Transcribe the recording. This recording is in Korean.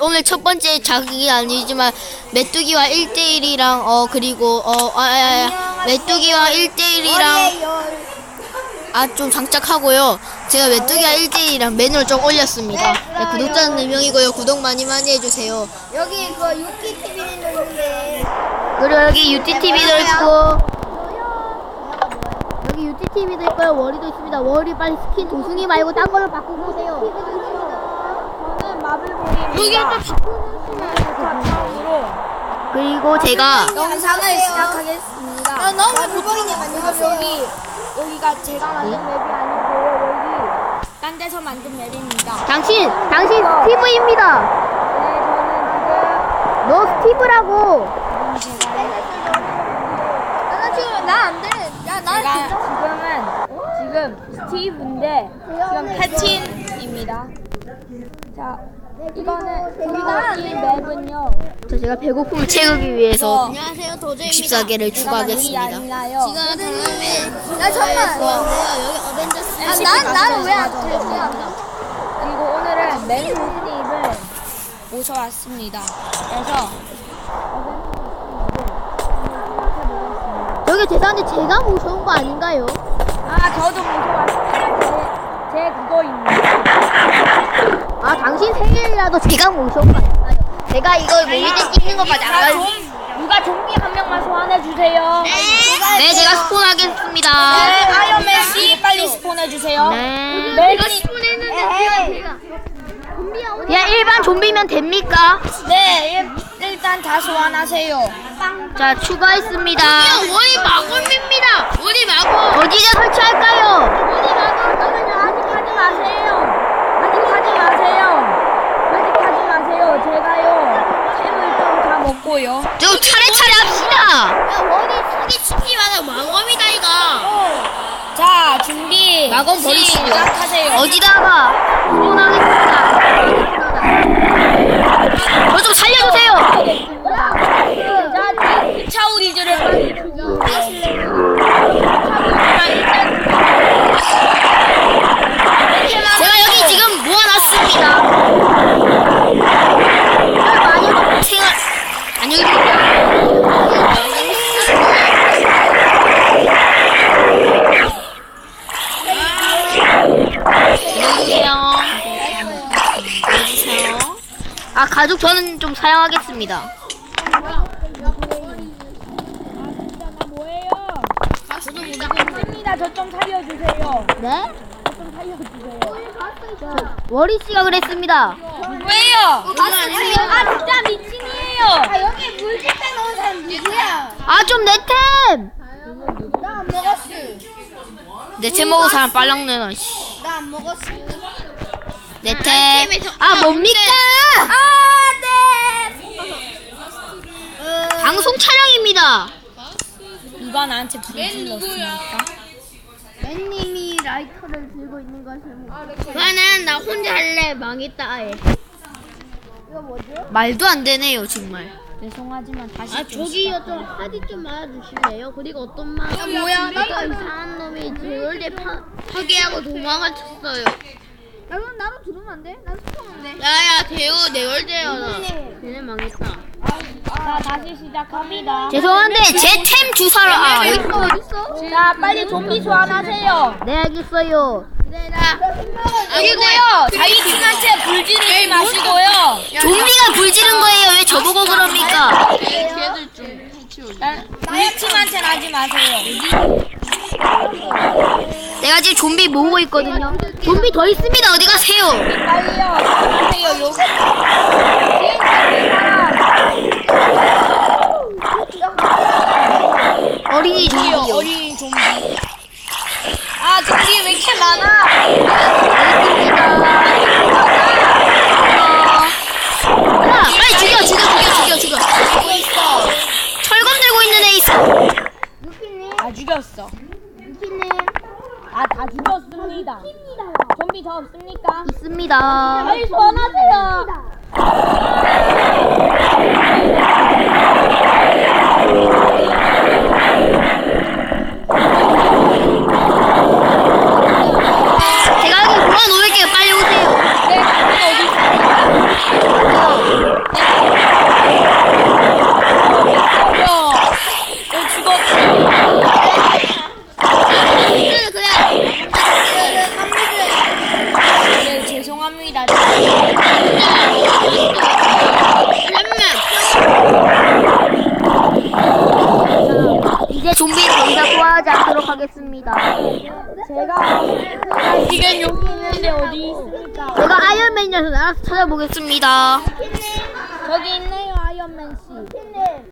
오늘 첫 번째 자극이 아니지만 메뚜기와 1대1이랑 어 그리고 어 아, 아, 아, 메뚜기와 1대1이랑 아 좀 장착하고요. 제가 메뚜기와 1대1이랑 맨으로 좀 올렸습니다. 네, 구독자는 4명이고요. 구독 많이 많이 해주세요. 여기 그 유키 TV는 있는데 그리고 여기 UTTV도 있고 여기 UTTV도 있고요. 월이도 있습니다. 월이 빨리 스킨 도승이 말고 딴 걸로 바꾸고 오세요. 마블볼입니다. 그리고 제가 영상을 시작하겠습니다. 마블볼이 아니고 여기 여기가 제가 만든 맵이 아니고요. 여기 딴 데서 만든 맵입니다. 당신 당신 스티브입니다. 네, 저는 너 스티브라고. 나 지금 나 안 돼. 야, 나 지금은 지금 스티브인데 지금 패친입니다. 자, 이거는 우리가 이 맵은요. 자, 제가 배고픔을 채우기 위해서 안녕하세요, 도저입니다. 64개를 추가하겠습니다. 아니라요. 지금 다음에 나 잠깐. 여기 어벤져스 아, 난, 나는 왜안 돼? 그리고 오늘은 맨루스님을 모셔왔습니다. 그래서 여기 죄송한데 제가 모셔온 거 아닌가요? 아 저도 모셔왔습니다. 제, 제 그거입니다. 아 당신 생일이라도 제가 모셔온 거 아닌가요? 제가 이걸 모일 때 찍는 거 맞아. 자, 좀, 누가 좀비 한 명만 소환해 주세요. 네, 제가 스폰하겠습니다. 네, 아이언맨 씨 빨리 스폰해 주세요. 네. 멜빈이 그냥 일반 좀비면 됩니까? 네 일, 일단 다 소환하세요. 자, 추가했습니다. 원이 마검입니다. 원이 마검. 어디에 설치할까요? 어디 가도 저는 아직 하지 마세요. 아직 하지 마세요. 아직 하지 마세요. 제가요 템을 좀 다 먹고요. 좀 차례차례 합시다. 야 원이 사기치지 마라 마검이다 이거. 자 준비. 마검 버리시고요. 시작하세요. 어디다가 스폰하겠습니다. 저 좀 살려주세요. 자 차우리즈를 빨리 주고 하실래요? 제가 여기 지금 모아놨습니다. 많이 생활 안녕히 계세요. 안녕히계세요. 안녕히계세요. 아 가죽 저는 좀 사용하겠습니다. 뭐예요? 저도 모르겠습니다. 저좀 살려주세요. 네? 저좀 살려주세요. 워리 씨가 그랬습니다. 왜요? 아 진짜 미친이에요. 아 여기 물집에 넣은 사람 누구야? 아 좀 내 템. 나 안 먹었어. 내 템 먹은 사람 빨랑 내놔. 씨. 나안 먹었어. 내 템. 아 뭡니까? 방송 촬영입니다. 누가 나한테 불을 질렀습니까? 맨님이 라이터를 들고 있는 것을 보고. 그거는 나 혼자 할래. 망했다 아예. 말도 안 되네요 정말. 죄송하지만 다시 아 좀 저기요 좀 하디 좀 말아주실래요? 그리고 어떤 마 아, 뭐야 나도 이상한 놈이 파 파괴하고 도망을 쳤어요. 야, 그럼 나도 들으면 안 돼? 난 스폰인데. 야야 대호 내 월대야 나. 얘네 망했다. 자, 다시 시작합니다. 죄송한데 제 템 주사를 아 여기 있어. 어딨어? 자, 빨리 좀비 소환하세요. 네 알겠어요. 그래 나. 그리고요, 자이친한테 불 지르지 마시고요. 좀비가 불 지른 거예요. 왜 저보고 그럽니까? 걔들 좀 해치워. 자이친한테는 하지 마세요. 내가 지금 좀비 모으고 있거든요. 좀비 더 있습니다. 어디 가세요? 빨리요. 여기. 어린이 좀비요. 어린이 좀비. 아, 좀비 왜 이렇게 많아? 야, 빨리 죽여, 죽여, 죽여, 죽여, 죽여. 철검 들고 있는 애 있어. 다 죽였어. 아, 다 죽였습니다. 좀비 더 없습니까? 있습니다. 네, 어디 있어요? 찾아가겠습니다. 제가 여기 있는데 어디 있습니까? 제가 아이언맨이라서 알아서 찾아보겠습니다. 저기 있는